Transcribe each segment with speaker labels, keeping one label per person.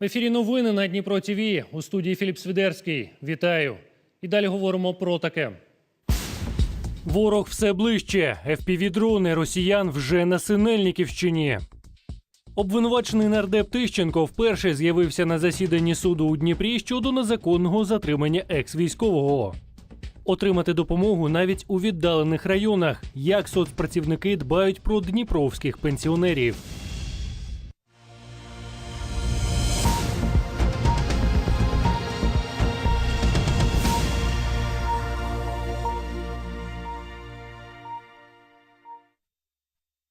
Speaker 1: В ефірі новини на Дніпро ТВ у студії Філіп Свідерський. Вітаю. І далі говоримо про таке. Ворог все ближче. ФПВ-дрони росіян вже на Синельниківщині. Обвинувачений нардеп Тищенко вперше з'явився на засіданні суду у Дніпрі щодо незаконного затримання екс-військового. Отримати допомогу навіть у віддалених районах, як соцпрацівники дбають про дніпровських пенсіонерів.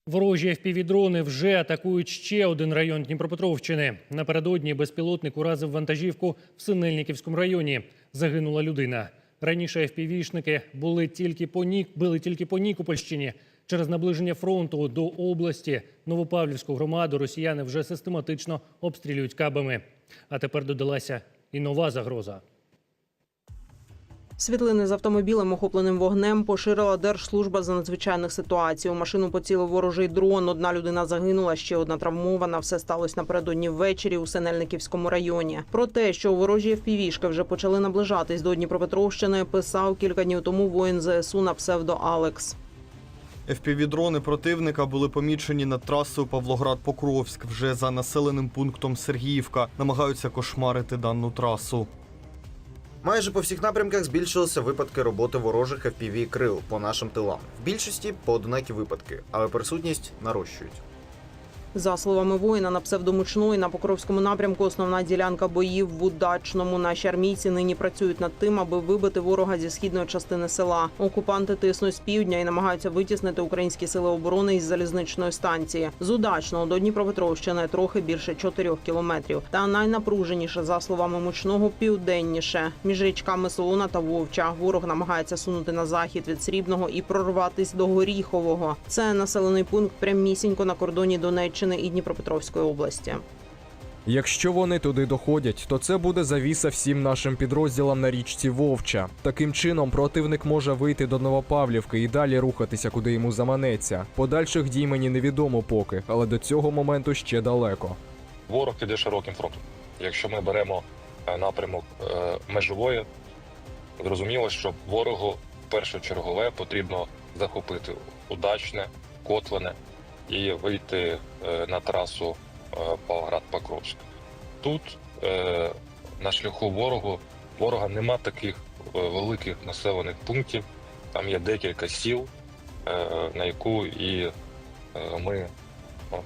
Speaker 1: Ворожі FPV-дрони вже атакують ще один район Дніпропетровщини. Напередодні безпілотник уразив вантажівку в Синельниківському районі. Загинула людина. Раніше FPV-шники були тільки по Нік, били тільки по Нікопольщині. Через наближення фронту до області Новопавлівську громаду росіяни вже систематично обстрілюють кабами. А тепер додалася і нова загроза.
Speaker 2: Світлини з автомобілем, охопленим вогнем, поширила Держслужба з надзвичайних ситуацій. У машину поцілив ворожий дрон. Одна людина загинула, ще одна травмована. Все сталося напередодні ввечері у Синельниківському районі. Про те, що ворожі впівішки вже почали наближатись до Дніпропетровщини, писав кілька днів тому воїн ЗСУ на псевдо Алекс.
Speaker 3: FPV-дрони противника були помічені над трасою Павлоград-Покровськ вже за населеним пунктом Сергіївка. Намагаються кошмарити дану трасу.
Speaker 4: Майже по всіх напрямках збільшилися випадки роботи ворожих fpv крил по нашим тилам. В більшості поодинокі випадки, але присутність нарощують.
Speaker 2: За словами воїна на псевдомучної на Покровському напрямку основна ділянка боїв в удачному. Наші армійці нині працюють над тим, аби вибити ворога зі східної частини села. Окупанти тиснуть з півдня і намагаються витіснити українські сили оборони із залізничної станції. З удачного до Дніпропетровщини трохи більше 4 кілометрів. Та найнапруженіше, за словами мучного, південніше між річками Солона та Вовча. Ворог намагається сунути на захід від Срібного і прорватись до Горіхового. Це населений пункт прямісінько на кордоні Донеччини і Дніпропетровської області.
Speaker 5: Якщо вони туди доходять, то це буде завіса всім нашим підрозділам на річці Вовча. Таким чином, противник може вийти до Новопавлівки і далі рухатися, куди йому заманеться. Подальших дій мені невідомо поки, але до цього моменту ще далеко.
Speaker 6: Ворог піде широким фронтом. Якщо ми беремо е, напрямок е, межової, зрозуміло, що ворогу першочергове потрібно захопити удачне, котлине і вийти е, на трасу е, Павлоград-Покровськ. Тут е, на шляху ворогу ворога нема таких великих населених пунктів. Там є декілька сіл, на яку і ми ну,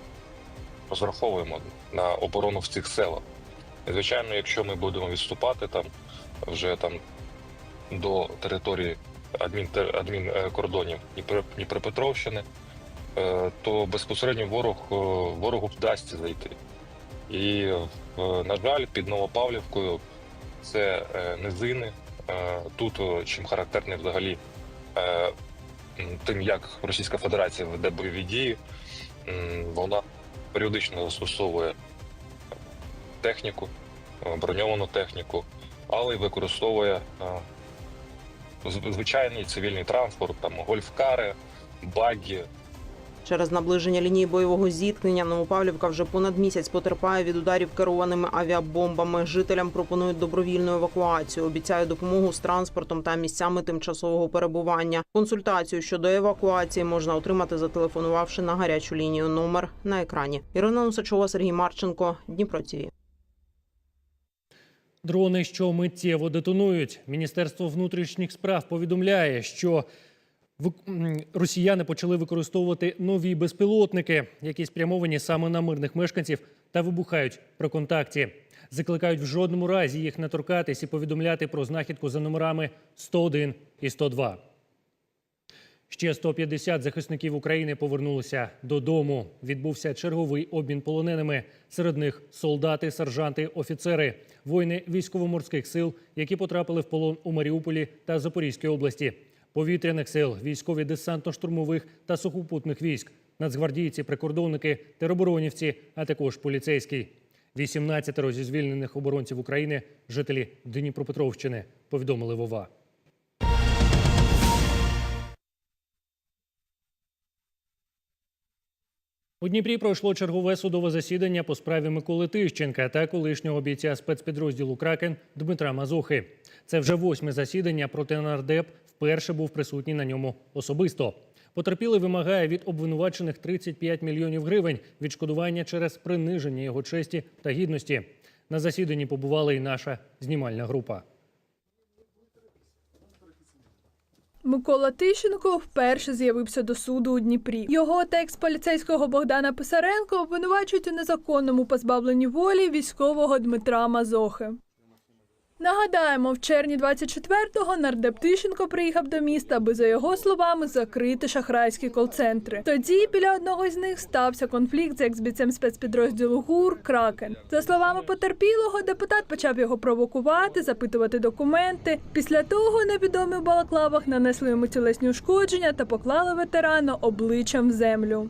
Speaker 6: розраховуємо на оборону в цих селах. І, звичайно, якщо ми будемо відступати там вже там до території адмін, адмінкордонів Дніпро- Дніпропетровщини, то безпосередньо ворог е, ворогу вдасться зайти. І, е, на жаль, під Новопавлівкою це е, низини. Е, Тут е, чим характерний взагалі е, тим, як Російська Федерація веде бойові дії, вона періодично застосовує техніку, е, броньовану техніку, але й використовує е, звичайний цивільний транспорт, там гольфкари, багі,
Speaker 2: Через наближення лінії бойового зіткнення Новопавлівка вже понад місяць потерпає від ударів керованими авіабомбами. Жителям пропонують добровільну евакуацію. Обіцяють допомогу з транспортом та місцями тимчасового перебування. Консультацію щодо евакуації можна отримати, зателефонувавши на гарячу лінію. Номер на екрані. Ірина Носачова, Сергій Марченко, Дніпро ТІВІ.
Speaker 1: Дрони, що миттєво детонують. Міністерство внутрішніх справ повідомляє, що росіяни почали використовувати нові безпілотники, які спрямовані саме на мирних мешканців та вибухають при контакті. Закликають в жодному разі їх не торкатись і повідомляти про знахідку за номерами 101 і 102. Ще 150 захисників України повернулися додому. Відбувся черговий обмін полоненими. Серед них солдати, сержанти, офіцери, воїни військово-морських сил, які потрапили в полон у Маріуполі та Запорізькій області, повітряних сил, військові десантно-штурмових та сухопутних військ, нацгвардійці, прикордонники, тероборонівці, а також поліцейський. 18 зі звільнених оборонців України жителі Дніпропетровщини повідомили Вова. У Дніпрі пройшло чергове судове засідання по справі Миколи Тищенка та колишнього бійця спецпідрозділу Кракен Дмитра Мазохи. Це вже восьме засідання, проте нардеп вперше був присутній на ньому особисто. Потерпілий вимагає від обвинувачених 35 мільйонів гривень відшкодування через приниження його честі та гідності. На засіданні побувала і наша знімальна група.
Speaker 7: Микола Тищенко вперше з'явився до суду у Дніпрі. Його та екс-поліцейського Богдана Писаренко обвинувачують у незаконному позбавленні волі військового Дмитра Мазохи. Нагадаємо, в червні 24-го нардеп Тищенко приїхав до міста, аби, за його словами, закрити шахрайські кол-центри. Тоді біля одного з них стався конфлікт з екс-бійцем спецпідрозділу ГУР Кракен. За словами потерпілого, депутат почав його провокувати, запитувати документи. Після того невідомі в балаклавах нанесли йому тілесні ушкодження та поклали ветерана обличчям в землю.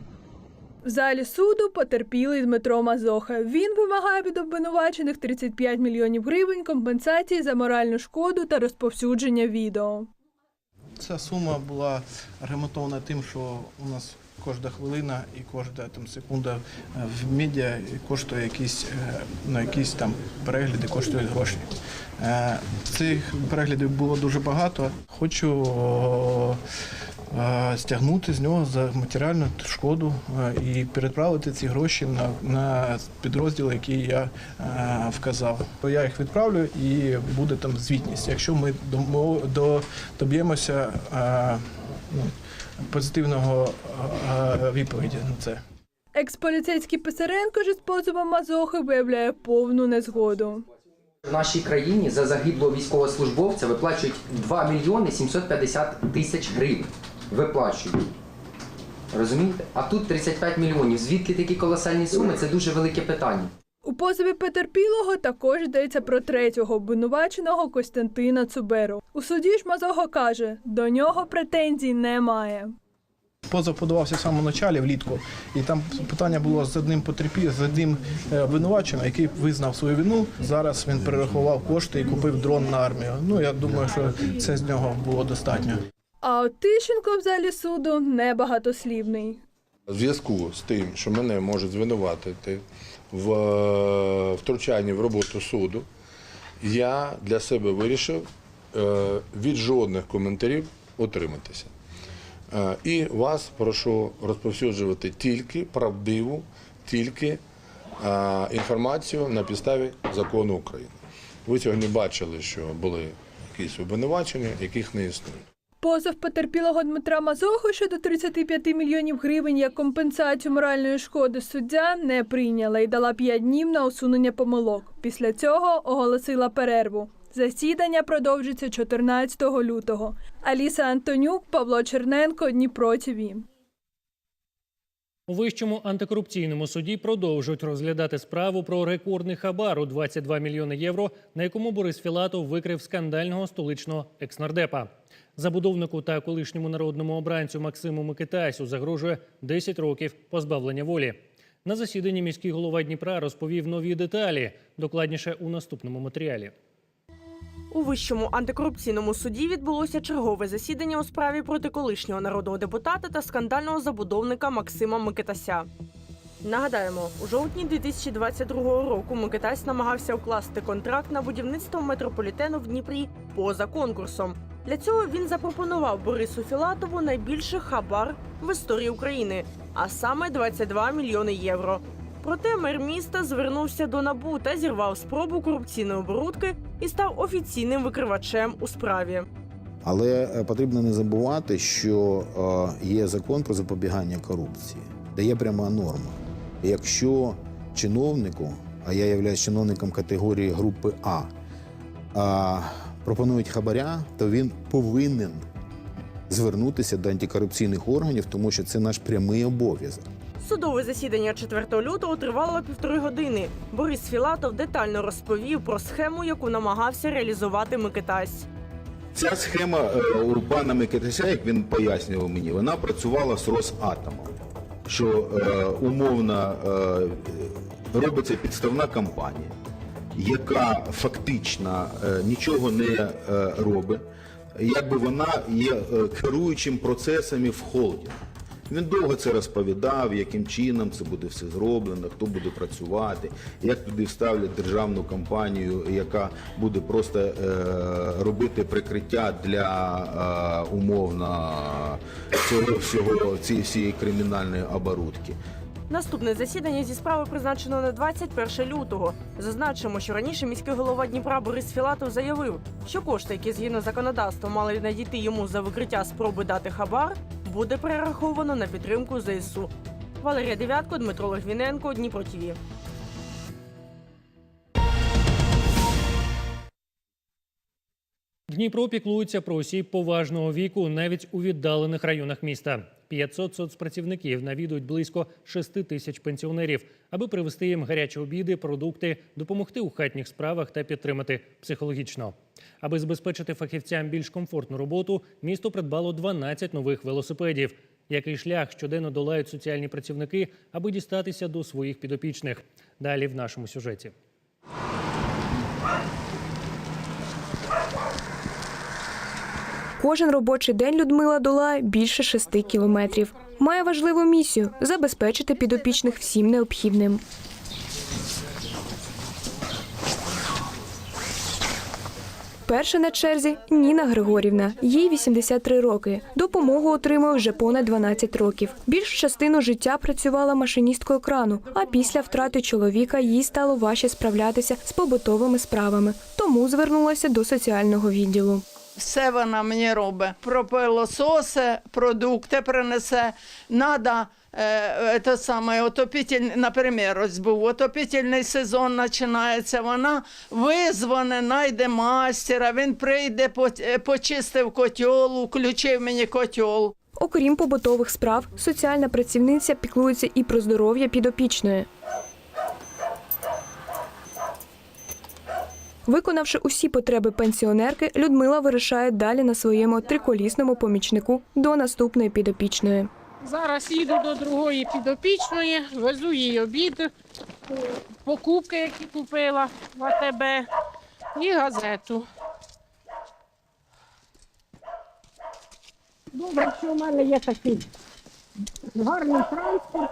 Speaker 7: В залі суду потерпілий Дмитро Мазоха. Він вимагає від обвинувачених 35 мільйонів гривень компенсації за моральну шкоду та розповсюдження відео.
Speaker 8: Ця сума була аргументована тим, що у нас кожна хвилина і кожна там секунда е, в медіа коштує якісь, ну, якісь там перегляди, коштують гроші. Е, Цих переглядів було дуже багато. Хочу стягнути з нього за матеріальну шкоду е, і переправити ці гроші на, на підрозділ, який я е, вказав. Я їх відправлю і буде там звітність. Якщо ми доб'ємося е, ну, позитивного е, відповіді на це.
Speaker 7: Екс-поліцейський Писаренко ж з позовом Мазохи виявляє повну незгоду.
Speaker 9: В нашій країні за загиблого військовослужбовця виплачують 2 мільйони 750 тисяч гривень. Виплачують. Розумієте? А тут 35 мільйонів. Звідки такі колосальні суми? Це дуже велике питання.
Speaker 7: У позові потерпілого також йдеться про третього обвинуваченого Костянтина Цуберу. У суді ж каже, до нього претензій немає.
Speaker 8: Позов подавався в самому началі влітку, і там питання було з одним потерпі, з одним е, обвинуваченим, який визнав свою вину. Зараз він перерахував кошти і купив дрон на армію. Ну я думаю, що це з нього було достатньо.
Speaker 7: А Тищенко в залі суду небагатослівний.
Speaker 10: В зв'язку з тим, що мене можуть звинуватити в е, втручанні в роботу суду, я для себе вирішив е, від жодних коментарів утриматися. Е, І вас прошу розповсюджувати тільки правдиву, тільки інформацію на підставі закону України. Ви сьогодні бачили, що були якісь обвинувачення, яких не існує.
Speaker 7: Позов потерпілого Дмитра Мазохи щодо 35 мільйонів гривень як компенсацію моральної шкоди суддя не прийняла і дала 5 днів на усунення помилок. Після цього оголосила перерву. Засідання продовжиться 14 лютого. Аліса Антонюк, Павло Черненко, Дніпро ТІВІ.
Speaker 1: У вищому антикорупційному суді продовжують розглядати справу про рекордний хабар у 22 мільйони євро, на якому Борис Філатов викрив скандального столичного екснардепа. Забудовнику та колишньому народному обранцю Максиму Микитасю загрожує 10 років позбавлення волі. На засіданні міський голова Дніпра розповів нові деталі. Докладніше у наступному матеріалі.
Speaker 11: У вищому антикорупційному суді відбулося чергове засідання у справі проти колишнього народного депутата та скандального забудовника Максима Микитася. Нагадаємо, у жовтні 2022 року Микитась намагався укласти контракт на будівництво метрополітену в Дніпрі поза конкурсом. Для цього він запропонував Борису Філатову найбільший хабар в історії України, а саме 22 мільйони євро. Проте мер міста звернувся до набу та зірвав спробу корупційної оборудки і став офіційним викривачем у справі.
Speaker 12: Але е, потрібно не забувати, що е, є закон про запобігання корупції, де є пряма норма. Якщо чиновнику, а я являюсь чиновником категорії групи А, а пропонують хабаря, то він повинен звернутися до антикорупційних органів, тому що це наш прямий обов'язок.
Speaker 11: Судове засідання 4 лютого тривало півтори години. Борис Філатов детально розповів про схему, яку намагався реалізувати Микитась.
Speaker 12: Ця схема е, у пана Микитася, як він пояснював мені, вона працювала з Росатомом, що е, умовно е, робиться підставна кампанія, яка фактично е, нічого не е, робить, якби вона є е, керуючим процесами в холдингу. Він довго це розповідав, яким чином це буде все зроблено, хто буде працювати, як туди вставлять державну компанію, яка буде просто е, робити прикриття для е, умовно цього всього цієї всієї кримінальної оборудки.
Speaker 11: Наступне засідання зі справи призначено на 21 лютого. Зазначимо, що раніше міський голова Дніпра Борис Філатов заявив, що кошти, які згідно законодавства мали надійти йому за викриття спроби дати хабар, буде перераховано на підтримку ЗСУ. Валерія Дев'ятко, Дмитро Логвіненко, Дніпро ТІВІ.
Speaker 1: Дніпро піклується про осіб поважного віку навіть у віддалених районах міста. 500 соцпрацівників навідують близько 6 тисяч пенсіонерів, аби привезти їм гарячі обіди, продукти, допомогти у хатніх справах та підтримати психологічно. Аби забезпечити фахівцям більш комфортну роботу, місто придбало 12 нових велосипедів. Який шлях щоденно долають соціальні працівники, аби дістатися до своїх підопічних? Далі в нашому сюжеті.
Speaker 13: Кожен робочий день Людмила долає більше шести кілометрів. Має важливу місію забезпечити підопічних всім необхідним. Перша на черзі Ніна Григорівна. Їй 83 роки. Допомогу отримує вже понад 12 років. Більшу частину життя працювала машиністкою крану, а після втрати чоловіка їй стало важче справлятися з побутовими справами. Тому звернулася до соціального відділу.
Speaker 14: Все вона мені робить. Пропилососи, продукти принесе. Надо е, те саме, отопітель, наприклад, ось був отопітельний сезон починається. Вона визване, знайде мастера, він прийде, е, почистив котел, включив мені котел.
Speaker 13: Окрім побутових справ, соціальна працівниця піклується і про здоров'я підопічної. Виконавши усі потреби пенсіонерки, Людмила вирішає далі на своєму триколісному помічнику до наступної підопічної.
Speaker 15: Зараз їду до другої підопічної, везу їй обід, покупки, які купила в АТБ, і газету. Добре, що в мене є такий гарний транспорт.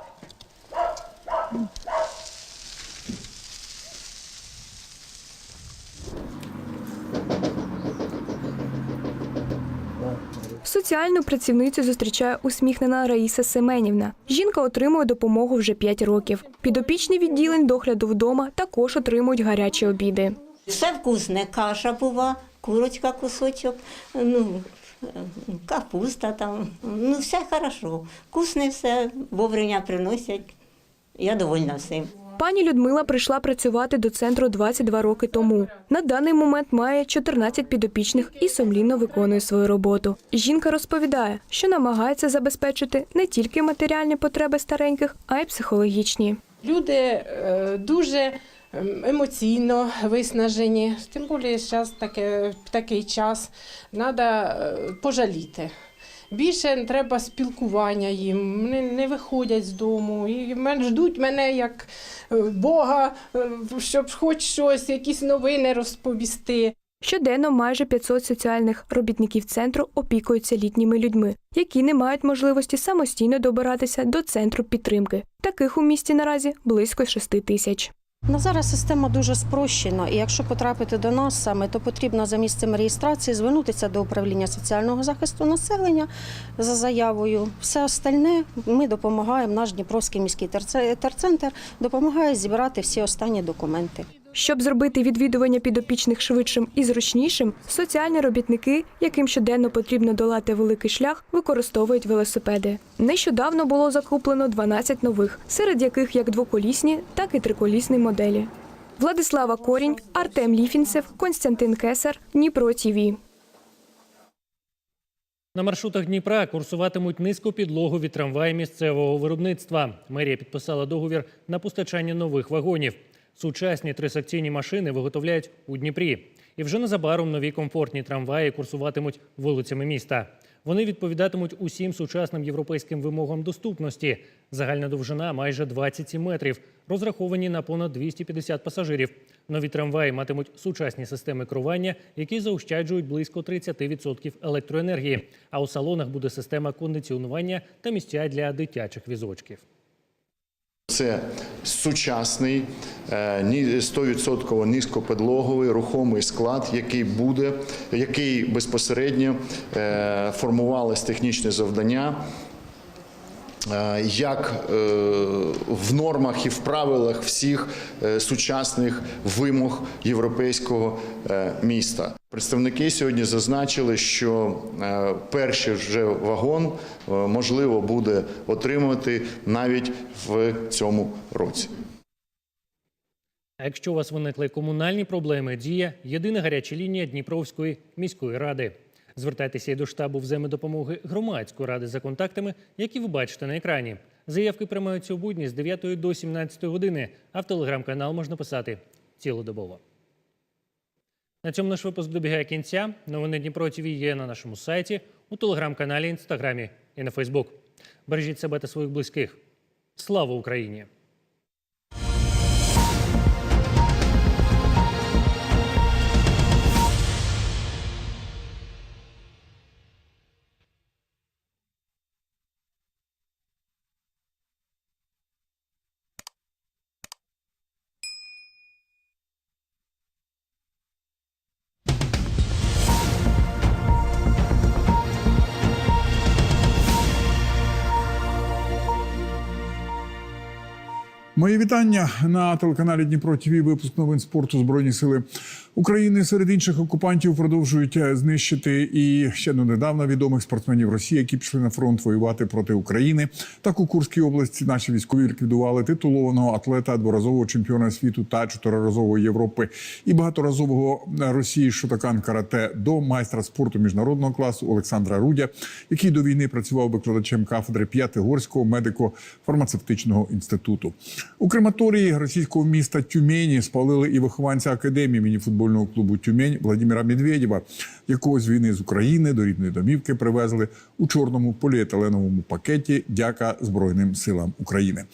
Speaker 13: Соціальну працівницю зустрічає усміхнена Раїса Семенівна. Жінка отримує допомогу вже 5 років. Підопічні відділень догляду вдома також отримують гарячі обіди.
Speaker 16: Все вкусне, каша була, курочка кусочок, ну, капуста там, ну все хорошо. Вкусне все, вовремя приносять. Я довольна всім.
Speaker 13: Пані Людмила прийшла працювати до центру 22 роки тому. На даний момент має 14 підопічних і сумлінно виконує свою роботу. Жінка розповідає, що намагається забезпечити не тільки матеріальні потреби стареньких, а й психологічні.
Speaker 15: Люди е, дуже ем, емоційно виснажені, тим більше зараз таке, такий час, треба пожаліти. Більше треба спілкування їм, вони не виходять з дому і ждуть мене як е, Бога, е, щоб хоч щось, якісь новини розповісти.
Speaker 13: Щоденно майже 500 соціальних робітників центру опікуються літніми людьми, які не мають можливості самостійно добиратися до центру підтримки. Таких у місті наразі близько 6 тисяч.
Speaker 17: На зараз система дуже спрощена, і якщо потрапити до нас саме, то потрібно за місцем реєстрації звернутися до управління соціального захисту населення за заявою. Все остальне ми допомагаємо. Наш Дніпровський міський терцентр допомагає зібрати всі останні документи.
Speaker 13: Щоб зробити відвідування підопічних швидшим і зручнішим, соціальні робітники, яким щоденно потрібно долати великий шлях, використовують велосипеди. Нещодавно було закуплено 12 нових, серед яких як двоколісні, так і триколісні моделі. Владислава Корінь, Артем Ліфінцев, Константин Кесар, Дніпро ТІВІ.
Speaker 1: На маршрутах Дніпра курсуватимуть низькопідлогові трамваї місцевого виробництва. Мерія підписала договір на постачання нових вагонів. Сучасні трисекційні машини виготовляють у Дніпрі. І вже незабаром нові комфортні трамваї курсуватимуть вулицями міста. Вони відповідатимуть усім сучасним європейським вимогам доступності. Загальна довжина майже 27 метрів, розраховані на понад 250 пасажирів. Нові трамваї матимуть сучасні системи керування, які заощаджують близько 30% електроенергії. А у салонах буде система кондиціонування та місця для дитячих візочків.
Speaker 12: Це сучасний е, ні- 100% низькоподлоговий рухомий склад, який буде, який безпосередньо е, формувалось технічне завдання. Е, Як е, в нормах і в правилах всіх е, сучасних вимог європейського міста. Представники сьогодні зазначили, що перший вже вагон можливо буде отримати навіть в цьому році.
Speaker 1: А якщо у вас виникли комунальні проблеми, діє єдина гаряча лінія Дніпровської міської ради. Звертайтеся і до штабу взаємодопомоги громадської ради за контактами, які ви бачите на екрані. Заявки приймаються у будні з 9 до 17 години, а в телеграм-канал можна писати цілодобово. На цьому наш випуск добігає кінця. Новини Дніпро ТВ є на нашому сайті, у телеграм-каналі, інстаграмі і на Фейсбук. Бережіть себе та своїх близьких. Слава Україні!
Speaker 18: Мої вітання на телеканалі Дніпро ТВ. Випуск новин спорту Збройні сили України. Серед інших окупантів продовжують е, знищити і ще недавно відомих спортсменів Росії, які пішли на фронт воювати проти України. Так у Курській області наші військові ліквідували титулованого атлета, дворазового чемпіона світу та чотириразового Європи і багаторазового Росії Шотакан карате до майстра спорту міжнародного класу Олександра Рудя, який до війни працював викладачем кафедри П'ятигорського медико-фармацевтичного інституту. У крематорії російського міста Тюмені спалили і вихованця академії мініфутбольного клубу Тюмень Владимира Медведєва, якого з війни з України до рідної домівки привезли у чорному поліетиленовому пакеті. Дяка Збройним силам України.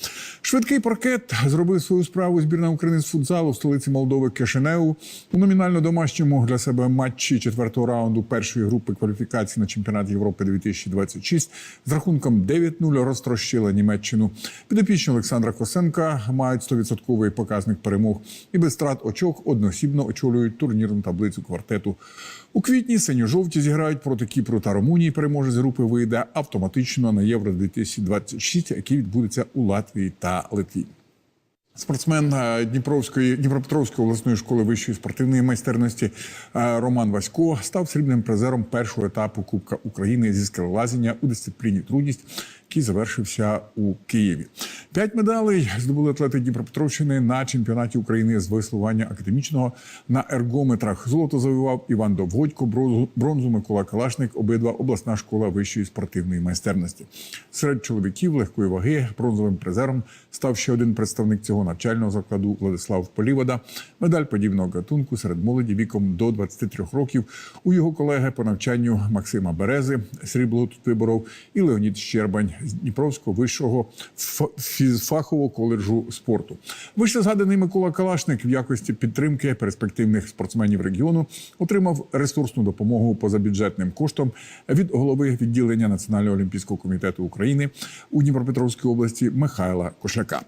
Speaker 18: Швидкий паркет зробив свою справу збірна України з футзалу в столиці Молдови Кишиневу. У номінально домашньому для себе матчі четвертого раунду першої групи кваліфікації на чемпіонат Європи 2026 з рахунком 9-0 розтрощила Німеччину. Підопічні Олександра Косенка мають 100% показник перемог і без страт очок одноосібно очолюють турнірну таблицю квартету. У квітні синьо-жовті зіграють проти Кіпру та Румунії. Переможець групи вийде автоматично на Євро 2026, який відбудеться у Латвії та Литві. Спортсмен е, Дніпровської Дніпропетровської обласної школи вищої спортивної майстерності е, Роман Васько став срібним призером першого етапу Кубка України зі скелелазіння у дисципліні трудність, який завершився у Києві. П'ять медалей здобули атлети Дніпропетровщини на чемпіонаті України з веслування академічного на ергометрах. Золото завоював Іван Довгодько, бронзу- Микола Калашник, обидва обласна школа вищої спортивної майстерності. Серед чоловіків легкої ваги бронзовим призером став ще один представник цього навчального закладу Владислав Полівода. Медаль подібного гатунку серед молоді віком до 23 років. У його колеги по навчанню Максима Берези срібло тут виборов і Леонід Щербань Дніпровського вищого фахового коледжу спорту. Вище згаданий Микола Калашник в якості підтримки перспективних спортсменів регіону отримав ресурсну допомогу позабюджетним коштом від голови відділення Національного олімпійського комітету України у Дніпропетровській області Михайла Кошляка.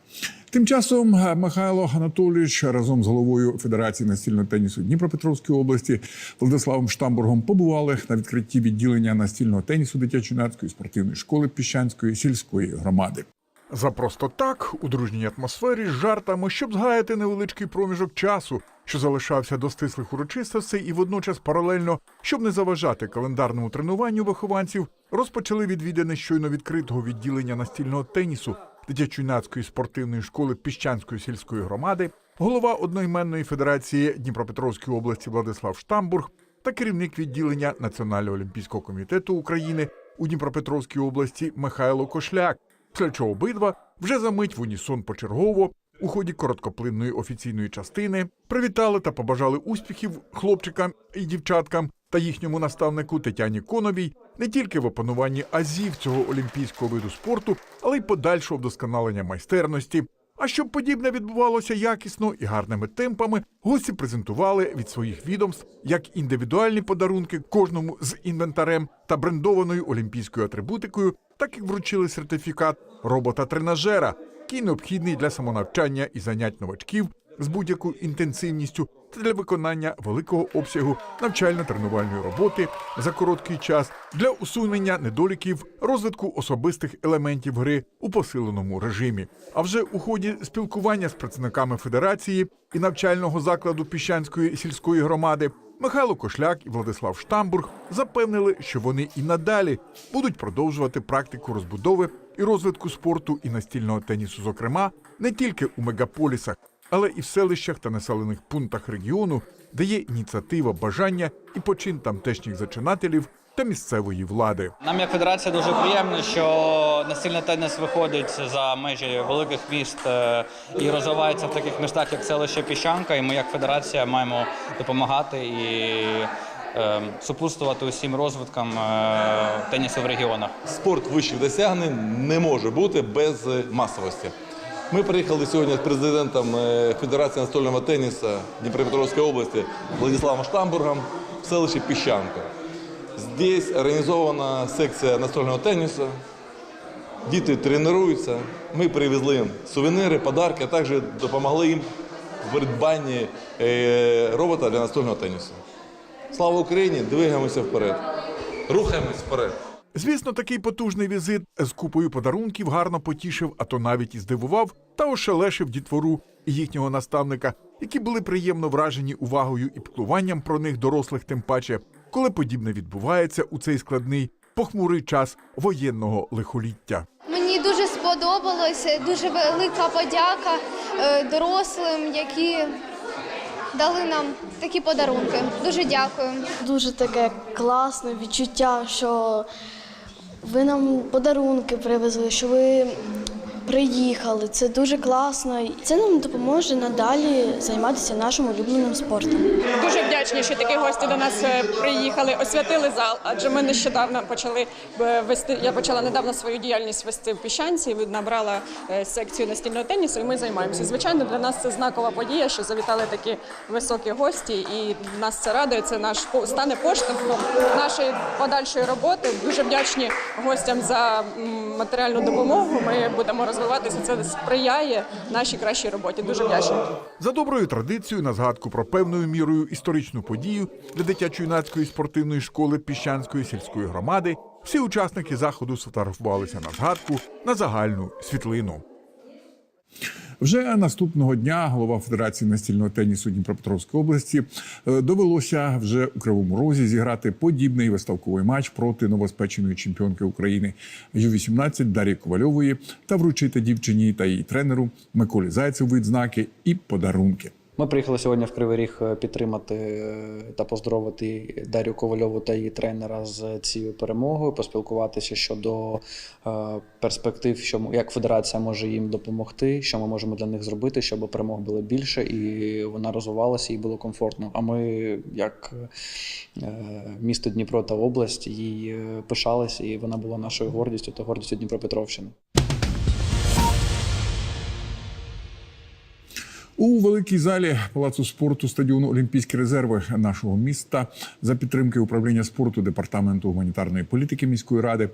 Speaker 18: Тим часом е, Михайло Анатолійович разом з головою Федерації настільного тенісу Дніпропетровської області Владиславом Штамбургом побували на відкритті відділення настільного тенісу дитячо-юнацької спортивної школи Піщанської сільської громади.
Speaker 19: За просто так, у дружній атмосфері з жартами, щоб згаяти невеличкий проміжок часу, що залишався до стислих урочистостей, і водночас паралельно, щоб не заважати календарному тренуванню вихованців, розпочали відвідини щойно відкритого відділення настільного тенісу дитячо-юнацької спортивної школи Піщанської сільської громади, голова одноіменної федерації Дніпропетровської області Владислав Штамбург та керівник відділення Національного олімпійського комітету України у Дніпропетровській області Михайло Кошляк. Після чого обидва вже за мить в унісон почергово у ході короткоплинної офіційної частини привітали та побажали успіхів хлопчикам і дівчаткам та їхньому наставнику Тетяні Коновій,
Speaker 18: не тільки в опануванні азів цього олімпійського виду спорту, але й подальшого вдосконалення майстерності. А щоб подібне відбувалося якісно і гарними темпами, гості презентували від своїх відомств як індивідуальні подарунки кожному з інвентарем та брендованою олімпійською атрибутикою, так і вручили сертифікат робота-тренажера, який необхідний для самонавчання і занять новачків з будь-якою інтенсивністю для виконання великого обсягу навчально-тренувальної роботи за короткий час для усунення недоліків розвитку особистих елементів гри у посиленому режимі. А вже у ході спілкування з працівниками федерації і навчального закладу Піщанської сільської громади Михайло Кошляк і Владислав Штамбург запевнили, що вони і надалі будуть продовжувати практику розбудови і розвитку спорту і настільного тенісу, зокрема, не тільки у мегаполісах, але і в селищах та населених пунктах регіону, де є ініціатива, бажання і почин тамтешніх зачинателів та місцевої влади.
Speaker 9: Нам як федерація дуже приємно, що настільний теніс виходить за межі великих міст е, і розвивається в таких містах, як селище Піщанка. І ми, як федерація, маємо допомагати і е, супутствувати усім розвиткам е, тенісу в регіонах.
Speaker 10: Спорт вищих досягнень не може бути без масовості. Ми приїхали сьогодні з президентом е, Федерації настольного тенісу Дніпропетровської області Владиславом Штамбургом в селищі Піщанка. Здесь організована секція настольного тенісу. Діти тренуються. Ми привезли сувеніри, подарки, а також допомогли їм в придбанні е, робота для настольного тенісу. Слава Україні! Двигаємося вперед. Рухаємось вперед.
Speaker 18: Звісно, такий потужний візит з купою подарунків гарно потішив, а то навіть і здивував та ошелешив дітвору і їхнього наставника, які були приємно вражені увагою і піклуванням про них дорослих, тим паче, коли подібне відбувається у цей складний похмурий час воєнного лихоліття.
Speaker 20: Мені дуже сподобалося, дуже велика подяка е, дорослим, які дали нам такі подарунки. Дуже дякую.
Speaker 21: Дуже таке класне відчуття, що ви нам подарунки привезли, що ви приїхали. Це дуже класно. Це нам допоможе надалі займатися нашим улюбленим спортом.
Speaker 22: Дуже вдячні, що такі гості до нас е, приїхали, освятили зал. Адже ми нещодавно почали е, вести. Я почала недавно свою діяльність вести в піщанці. Набрала е, секцію настільного тенісу, і ми займаємося. Звичайно, для нас це знакова подія, що завітали такі високі гості, і нас це радує. Це наш стане поштовхом нашої подальшої роботи. Дуже вдячні гостям за матеріальну допомогу. Ми будемо розвиватися. Це сприяє нашій кращій роботі. Дуже вдячні.
Speaker 18: За доброю традицією, на згадку про певною мірою історичну подію для дитячо-юнацької спортивної школи Піщанської сільської громади, всі учасники заходу сфотографувалися на згадку на загальну світлину. Вже наступного дня голова Федерації настільного тенісу Дніпропетровської області е, довелося вже у Кривому Розі зіграти подібний виставковий матч проти новоспеченої чемпіонки України Ю-18 Дар'ї Ковальової та вручити дівчині та її тренеру Миколі Зайцеву відзнаки і подарунки.
Speaker 23: Ми приїхали сьогодні в Кривий Ріг е, підтримати е, та поздоровити Дар'ю Ковальову та її тренера з цією перемогою, поспілкуватися щодо е, перспектив, що як федерація може їм допомогти, що ми можемо для них зробити, щоб перемог було більше і вона розвивалася і було комфортно. А ми, як місто Дніпро та область, їй пишалися, і вона була нашою гордістю та гордістю Дніпропетровщини.
Speaker 24: У великій залі палацу спорту стадіону Олімпійські резерви нашого міста за підтримки управління спорту департаменту гуманітарної політики міської ради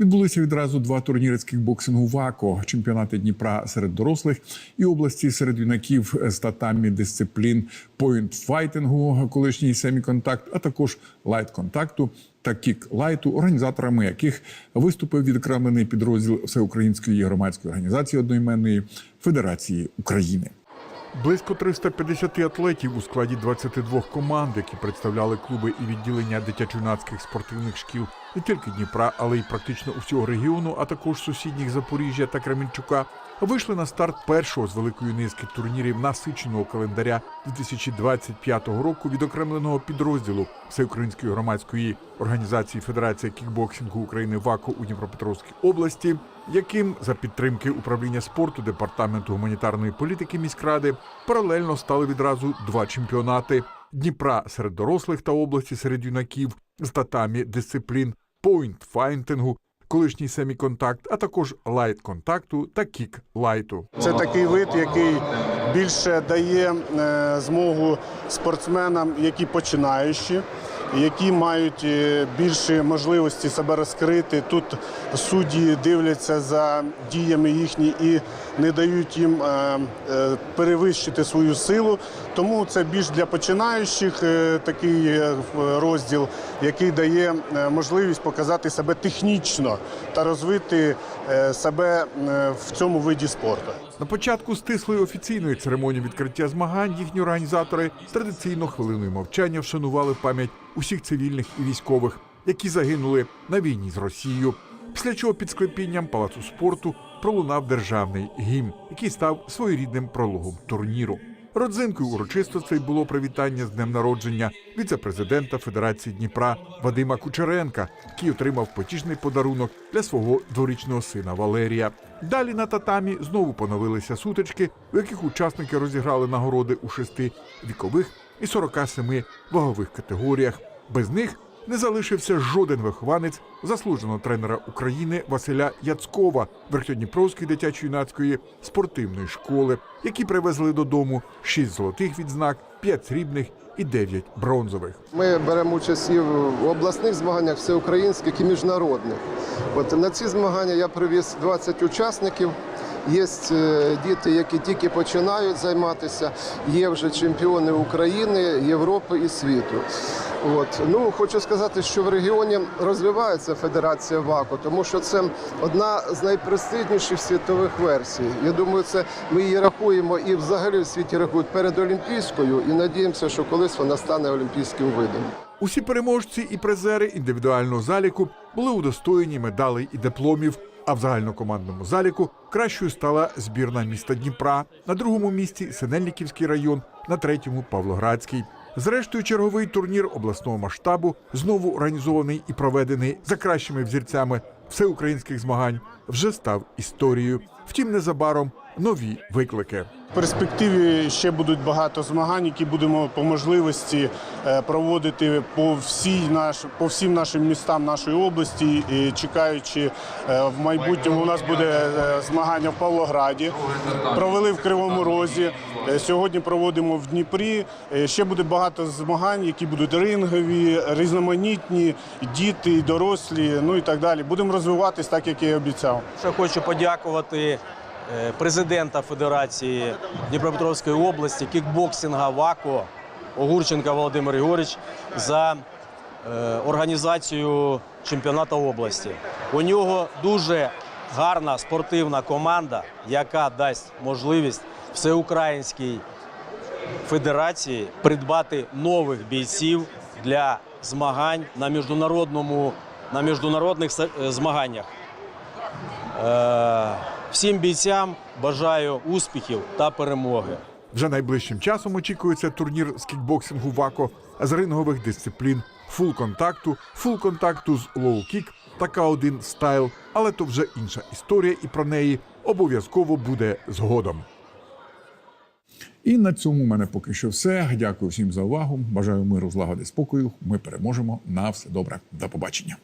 Speaker 24: відбулися відразу два турніри з кікбоксингу ВАКО, чемпіонати Дніпра серед дорослих і області серед юнаків з татамі дисциплін поінт-файтингу, колишній семіконтакт, а також лайт-контакту та кік-лайту, організаторами яких виступив відокремлений підрозділ Всеукраїнської громадської організації одноіменної Федерації України. Близько 350 атлетів у складі 22 команд, які представляли клуби і відділення дитячо-юнацьких спортивних шкіл не тільки Дніпра, але й практично усього регіону, а також сусідніх Запоріжжя та Кременчука, вийшли на старт першого з великої низки турнірів насиченого календаря 2025 року відокремленого підрозділу Всеукраїнської громадської організації Федерація кікбоксингу України ВАКО у Дніпропетровській області, яким за підтримки управління спорту департаменту гуманітарної політики міськради паралельно стали відразу два чемпіонати. Дніпра серед дорослих та області серед юнаків з татамі дисциплін
Speaker 18: пойнтфайнтингу, колишній семіконтакт, а також лайт-контакту та кік-лайту.
Speaker 25: Це такий вид, який більше дає е, змогу спортсменам, які починаючі, які мають е, більше можливості себе розкрити. Тут судді дивляться за діями їхні і не дають їм е, е, перевищити свою силу. Тому це більш для починаючих такий розділ, який дає можливість показати себе технічно та розвити себе в цьому виді спорту.
Speaker 18: На початку стислої офіційної церемонії відкриття змагань їхні організатори традиційно хвилиною мовчання вшанували пам'ять усіх цивільних і військових, які загинули на війні з Росією. Після чого під склепінням палацу спорту пролунав державний гімн, який став своєрідним прологом турніру. Родзинкою урочистостей було привітання з днем народження віце-президента Федерації Дніпра Вадима Кучеренка, який отримав потішний подарунок для свого дворічного сина Валерія. Далі на татамі знову поновилися сутички, у яких учасники розіграли нагороди у шести вікових і 47 вагових категоріях. Без них не залишився жоден вихованець заслуженого тренера України Василя Яцкова Верхньодніпровської дитячо-юнацької спортивної школи, які привезли додому 6 золотих відзнак, 5 срібних і 9 бронзових.
Speaker 26: Ми беремо участь і в обласних змаганнях, всеукраїнських і міжнародних. От на ці змагання я привіз 20 учасників. Є е, діти, які тільки починають займатися. Є вже чемпіони України, Європи і світу. От ну хочу сказати, що в регіоні розвивається федерація ВАКО, тому що це одна з найпрестижніших світових версій. Я думаю, це ми її рахуємо і взагалі в світі рахують перед Олімпійською, і надіємося, що колись вона стане олімпійським видом.
Speaker 18: Усі переможці і призери індивідуального заліку були удостоєні медалей і дипломів. А в загальнокомандному заліку кращою стала збірна міста Дніпра. На другому місці Синельниківський район, на третьому Павлоградський. Зрештою, черговий турнір обласного масштабу, знову організований і проведений за кращими взірцями всеукраїнських змагань, вже став історією. Втім, незабаром нові виклики.
Speaker 25: В перспективі ще будуть багато змагань, які будемо по можливості е, проводити по всій наш, по всім нашим містам нашої області. І чекаючи е, в майбутньому, у нас буде е, змагання в Павлограді. Провели в Кривому Розі. Сьогодні проводимо в Дніпрі. Ще буде багато змагань, які будуть рингові, різноманітні, діти, дорослі, ну і так далі. Будемо розвиватись так, як я і обіцяв.
Speaker 27: Ще хочу подякувати президента Федерації Дніпропетровської області, кікбоксинга ВАКО Огурченка Володимир Григорович за е, організацію чемпіонату області. У нього дуже гарна спортивна команда, яка дасть можливість всеукраїнській федерації придбати нових бійців для змагань на міжнародному на міжнародних е, змаганнях. Всім бійцям бажаю успіхів та перемоги.
Speaker 18: Вже найближчим часом очікується турнір з кікбоксингу ВАКО з рингових дисциплін фул контакту, фул контакту з лоу-кік та К1 стайл. Але то вже інша історія, і про неї обов'язково буде згодом.
Speaker 24: І на цьому в мене поки що все. Дякую всім за увагу. Бажаю миру, злагоди, спокою. Ми переможемо. На все добре. До побачення.